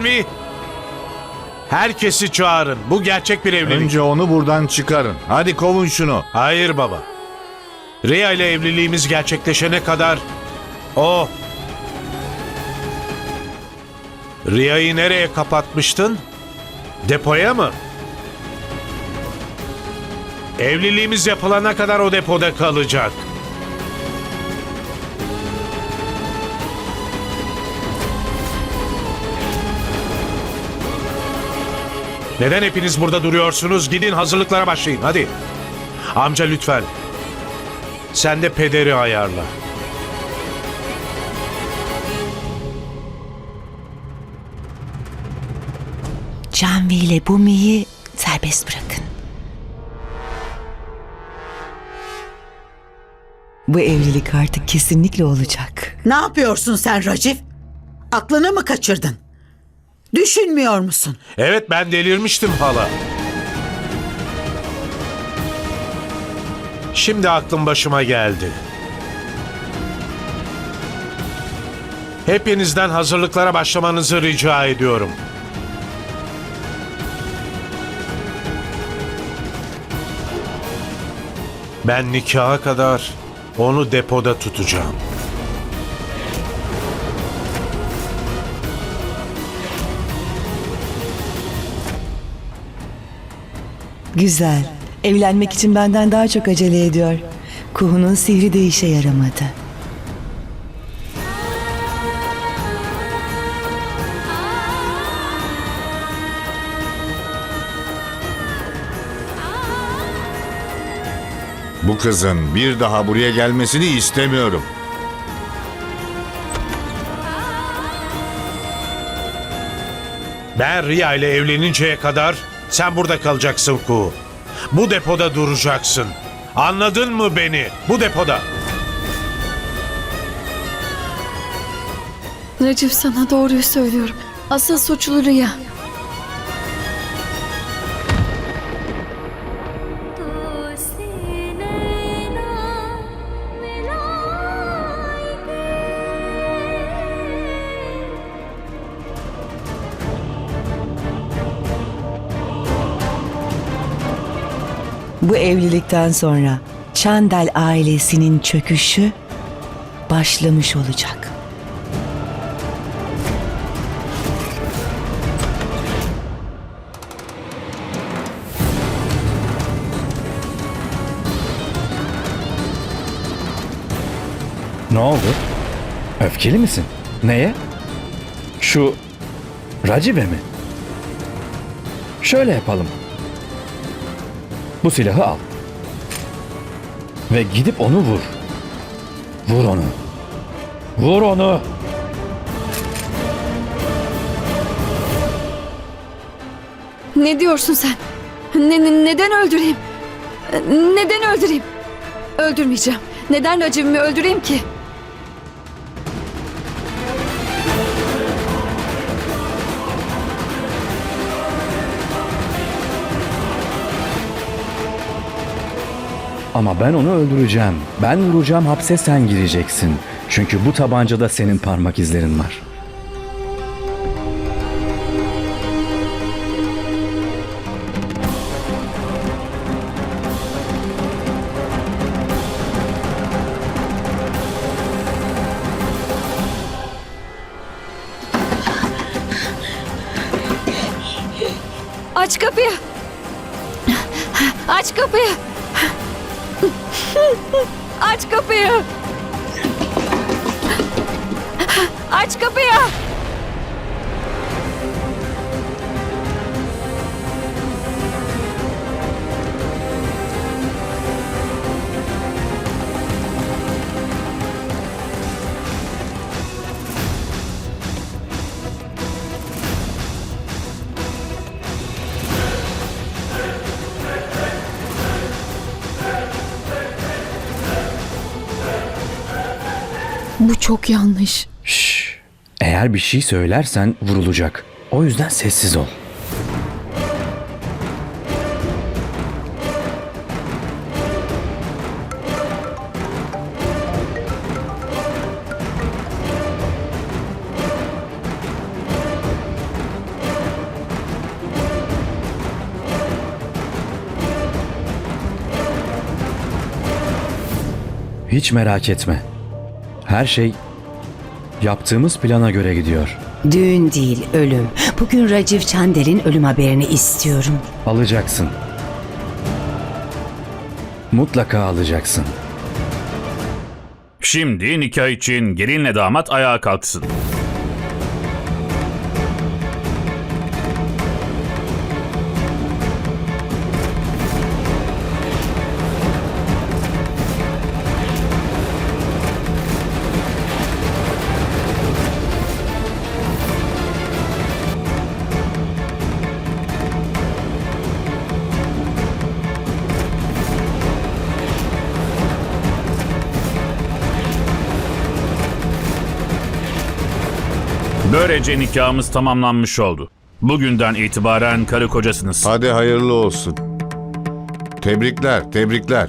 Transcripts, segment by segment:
mi? Herkesi çağırın. Bu gerçek bir evlilik. Önce onu buradan çıkarın. Hadi kovun şunu. Hayır baba. Riya ile evliliğimiz gerçekleşene kadar o Riya'yı nereye kapatmıştın? Depoya mı? Evliliğimiz yapılana kadar o depoda kalacak. Neden hepiniz burada duruyorsunuz? Gidin hazırlıklara başlayın hadi. Amca lütfen. Sen de pederi ayarla. Canvi ile Bumi'yi serbest bırakın. Bu evlilik artık kesinlikle olacak. Ne yapıyorsun sen Racif? Aklını mı kaçırdın? Düşünmüyor musun? Evet ben delirmiştim hala. Şimdi aklım başıma geldi. Hepinizden hazırlıklara başlamanızı rica ediyorum. Ben nikaha kadar onu depoda tutacağım. Güzel. Evlenmek için benden daha çok acele ediyor. Kuhu'nun sihri de işe yaramadı. Bu kızın bir daha buraya gelmesini istemiyorum. Ben Riya ile evleninceye kadar sen burada kalacaksın Ku. Bu depoda duracaksın. Anladın mı beni? Bu depoda. Recep sana doğruyu söylüyorum. Asıl suçlu Rüya. Bu evlilikten sonra Çandel ailesinin çöküşü başlamış olacak. Ne oldu? Öfkeli misin? Neye? Şu Racibe mi? Şöyle yapalım. Bu silahı al. Ve gidip onu vur. Vur onu. Vur onu. Ne diyorsun sen? Ne, ne- neden öldüreyim? Neden öldüreyim? Öldürmeyeceğim. Neden Recep'imi öldüreyim ki? Ama ben onu öldüreceğim. Ben vuracağım hapse sen gireceksin. Çünkü bu tabancada senin parmak izlerin var. Aç kapıyı. Aç kapıyı. Aç kapıyı. Aç kapıyı. Bu çok yanlış. Şşş. Eğer bir şey söylersen vurulacak. O yüzden sessiz ol. Hiç merak etme. Her şey yaptığımız plana göre gidiyor. Düğün değil, ölüm. Bugün Raciv Çandel'in ölüm haberini istiyorum. Alacaksın. Mutlaka alacaksın. Şimdi nikah için gelinle damat ayağa kalksın. Böylece nikahımız tamamlanmış oldu. Bugünden itibaren karı kocasınız. Hadi hayırlı olsun. Tebrikler, tebrikler.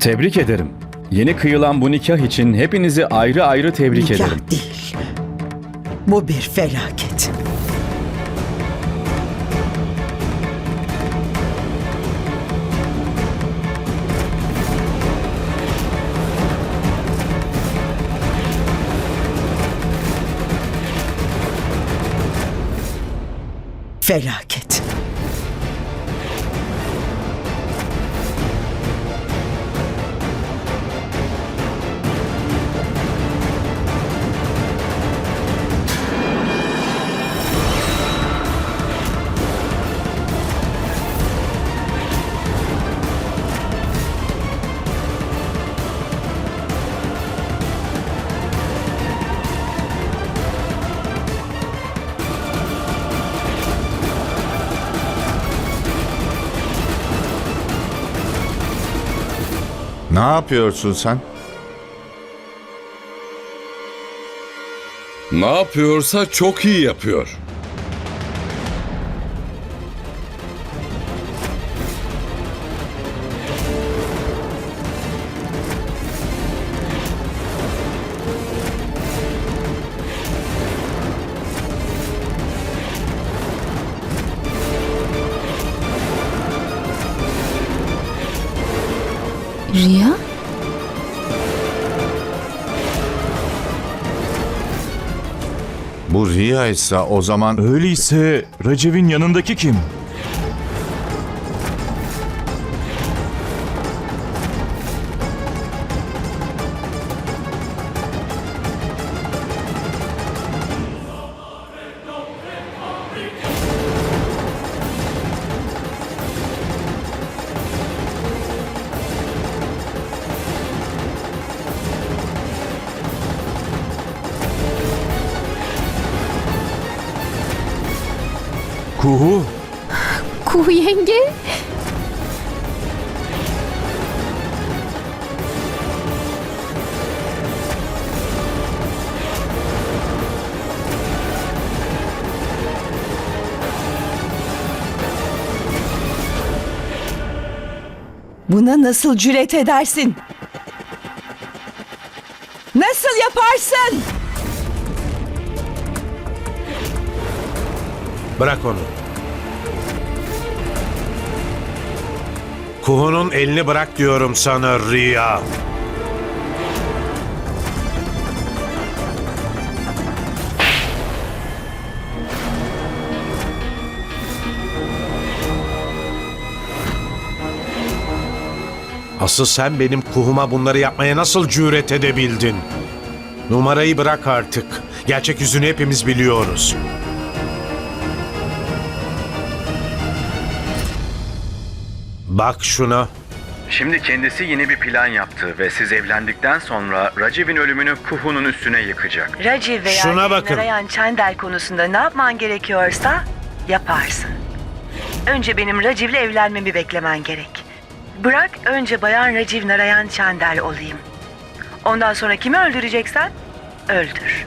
Tebrik ederim. Yeni kıyılan bu nikah için hepinizi ayrı ayrı tebrik Nikah ederim. değil. Bu bir felaket. Felaket. Ne yapıyorsun sen? Ne yapıyorsa çok iyi yapıyor. Riya? Bu Riya ise o zaman Öyleyse Recep'in yanındaki kim? Kuhu. Kuhu yenge? Buna nasıl cüret edersin? Nasıl yaparsın? Bırak onu. Kuhu'nun elini bırak diyorum sana Riya. Asıl sen benim kuhuma bunları yapmaya nasıl cüret edebildin? Numarayı bırak artık. Gerçek yüzünü hepimiz biliyoruz. Bak şuna. Şimdi kendisi yeni bir plan yaptı ve siz evlendikten sonra Raciv'in ölümünü Kuhu'nun üstüne yıkacak. Raciv veya Şuna bakın. Narayan Çandel konusunda ne yapman gerekiyorsa yaparsın. Önce benim Raciv'le evlenmemi beklemen gerek. Bırak önce Bayan Raciv Narayan Çandel olayım. Ondan sonra kimi öldüreceksen öldür.